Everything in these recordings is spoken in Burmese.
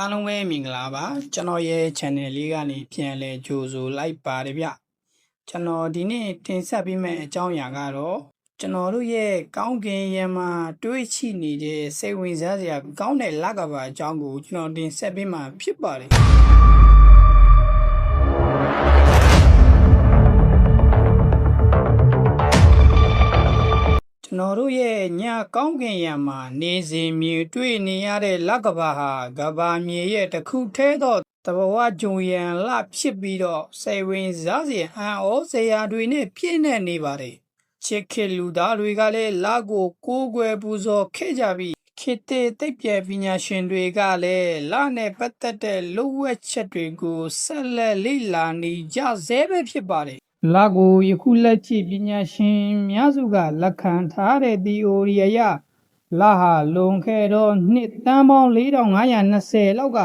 အားလုံးပဲမင်္ဂလာပါကျွန်တော်ရဲ့ channel လေးကနေပြန်လဲကြိုဆိုလိုက်ပါတယ်ဗျကျွန်တော်ဒီနေ့တင်ဆက်ပေးမယ့်အကြောင်းအရာကတော့ကျွန်တော်တို့ရဲ့ကောင်းကင်ယံမှာတွေးချိနေတဲ့စိတ်ဝင်စားစရာကောင်းတဲ့လကဘာအကြောင်းကိုကျွန်တော်တင်ဆက်ပေးမှာဖြစ်ပါတယ် တော်တို့ရဲ့ညကောင်းကင်ယံမှာနေစဉ်မြေတွေ့နေရတဲ့လကဘာဟာကဘာမြေရဲ့တစ်ခုထဲသောတဘဝဂျုံရံလဖြစ်ပြီးတော့စိတ်ဝင်စားစရာအံ့ဩစရာတွေနဲ့ပြည့်နေနေပါတယ်ချစ်ခင်လူသားတွေကလည်းလကိုကိုးကွယ်ပူဇော်ခဲ့ကြပြီးခေတ်သစ်သိပ္ပံပညာရှင်တွေကလည်းလနဲ့ပတ်သက်တဲ့လူဝက်ချက်တွေကိုဆက်လက်လေ့လာနေကြဆဲပဲဖြစ်ပါတယ် လာကိုယခုလက်ရှိပညာရှင်များစုကလက်ခံထားတဲ့ theory အရလာဟာလွန်ခဲ့တော့နှစ်တန်းပေါင်း4520လောက်က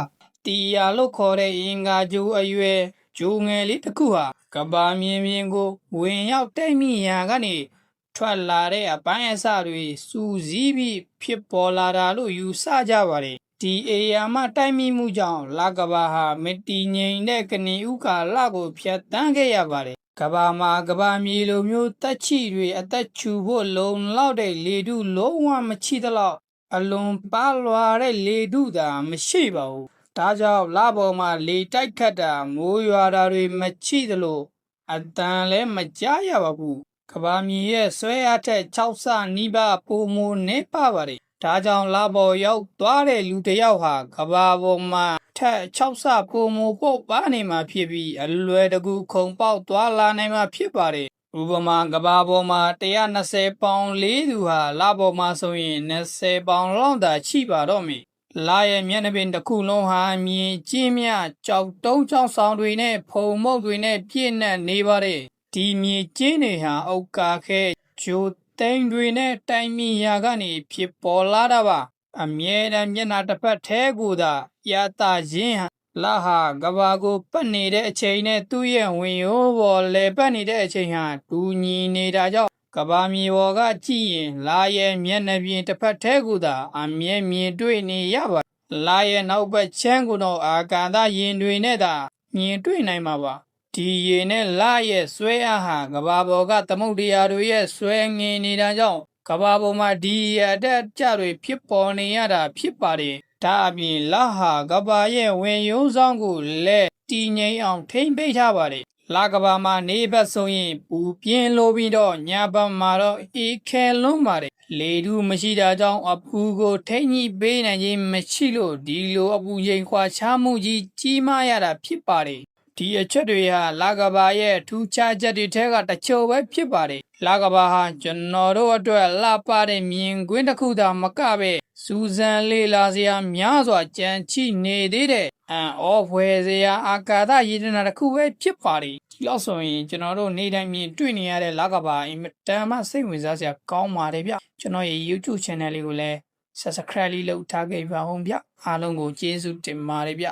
တီယာလို့ခေါ်တဲ့အင်္ဂါဂျူအရွယ်ဂျူငယ်လေးတစ်ခုဟာကဘာမြင်မြင်ကို ဝင်ရောက်တိုက်မိရာကနေထွက်လာတဲ့အပိုင်းအစတွေစူးစီးပြီးဖြစ်ပေါ်လာတာလို့ယူဆကြပါတယ်ဒီအေယာမတိုက်မိမှုကြောင့်လာကဘာဟာမတီငိန်တဲ့ကနေဥကာလကိုဖျက်တမ်းခဲ့ရပါတယ် ကဘာမှာကဘာမြေလိုမျိုးတက်ချီတွေအသက်ချူဖို့လုံလောက်တဲ့လေတုလုံးဝမချိသလောက်အလွန်ပါလွာတဲ့လေတုသာမရှိပါဘူးဒါကြောင့်လပေါ်မှာလေတိုက်ခတ်တာမိုးရွာတာတွေမချိသလိုအတန်လည်းမကြားရပါဘူးကဘာမြေရဲ့ဆွဲအားထက်6ဆနီးပါးပိုမိုနေပါပါတယ် ဒါကြောင့်လာပေါ်ရောက်သွားတဲ့လူတစ်ယောက်ဟာကဘာပေါ်မှာထက်6ဆပိုမိုပုတ်ပါနေမှာဖြစ်ပြီးအလွယ်တကူခုံပေါက်သွားလာနိုင်မှာဖြစ်ပါတယ်ဥပမာကဘာပေါ်မှာ120ပေါင်လေးသူဟာလာပေါ်မှာဆိုရင်20ပေါင်လောက်သာရှိပါတော့မယ်လာရဲ့မျက်နှာပြင်တစ်ခုလုံးဟာမြင်ကျင်းမြကြောက်တုံးချောင်းဆောင်တွေနဲ့ဖုံမုတ်တွေနဲ့ပြည့်နှက်နေပါတယ်ဒီမြင်ကျင်းတွေဟာအုတ်ကာခဲဂျို သိန်းတွေနဲ့တိုင်မီယာကနေဖြစ်ပေါ်လာတာပါအမြဲတမ်းမျက်နှာတစ်ဖက်ထဲကိုသာရတာခြင်းဟာလာဟာကဘာကိုပတ်နေတဲ့အချိန်နဲ့သူ့ရဲ့ဝင်ရိုးပေါ်လဲပတ်နေတဲ့အချိန်ဟာတူညီနေတာကြောင့်ကဘာမြေပေါ်ကကြည့်ရင် လာရဲ့မျက်နှာပြင်တစ်ဖက်ထဲကိုသာအမြဲမြင်တွေ့နေရပါလာရဲ့နောက်ဘက်ချမ်းကိုတော့အာကာသရင်တွေနဲ့သာမြင်တွေ့နိုင်မှာပါ ဒီရေနဲ့လာရဲ့ဆွဲအားဟာကဘာပေါ်ကသမုတ်တရားတွေရဲ့ဆွဲငင်နေတာကြောင့်ကဘာပေါ်မှာဒီရတဲ့ကြတွေဖြစ်ပေါ်နေရတာဖြစ်ပါတယ်ဒါအပြင်လာဟာကဘာရဲ့ဝင်ရိုးဆောင်ကိုလက်တီငိမ့်အောင်ထိမ့်ပိတ်ထားပါတယ်လာကဘာမှာနေဘက်ဆိုရင်ပူပြင်းလိုပြီးတော့ညာဘက်မှာတော့အေးခဲလွန်းပါတယ်လေတူးမရှိတာကြောင့်အပူကိုထိမ့်ညှိပေးနိုင်ခြင်းမရှိလို့ဒီလိုအပူချိန်ခွာချမှုကြီးကြီးမားရတာဖြစ်ပါတယ် ဒီအချက်တွေဟာလာကဘာရဲ့ထူးခြားချက်တွေထဲကတချို့ပဲဖြစ်ပါတယ်လာကဘာဟာကျွန်တော်တို့အတွက်လှပတဲ့မြင်ကွင်းတစ်ခုသာမကပဲစူဇန်လေးလာစရာများစွာကြံချိနေသေးတဲ့အန်အောဖွယ်စရာအာကာသရည်တနာတစ်ခုပဲဖြစ်ပါတယ်ဒီလောက်ဆိုရင်ကျွန်တော်တို့နေတိုင်းမြင်တွေ့နေရတဲ့လာကဘာအင်မတန်မှစိတ်ဝင်စားစရာကောင်းပါတယ်ဗျကျွန်တော်ရဲ့ YouTube channel လေးကိုလည်း subscribe လေးလုပ်ထားခဲ့ပါဦးဗျအားလုံးကိုကျေးဇူးတင်ပါတယ်ဗျ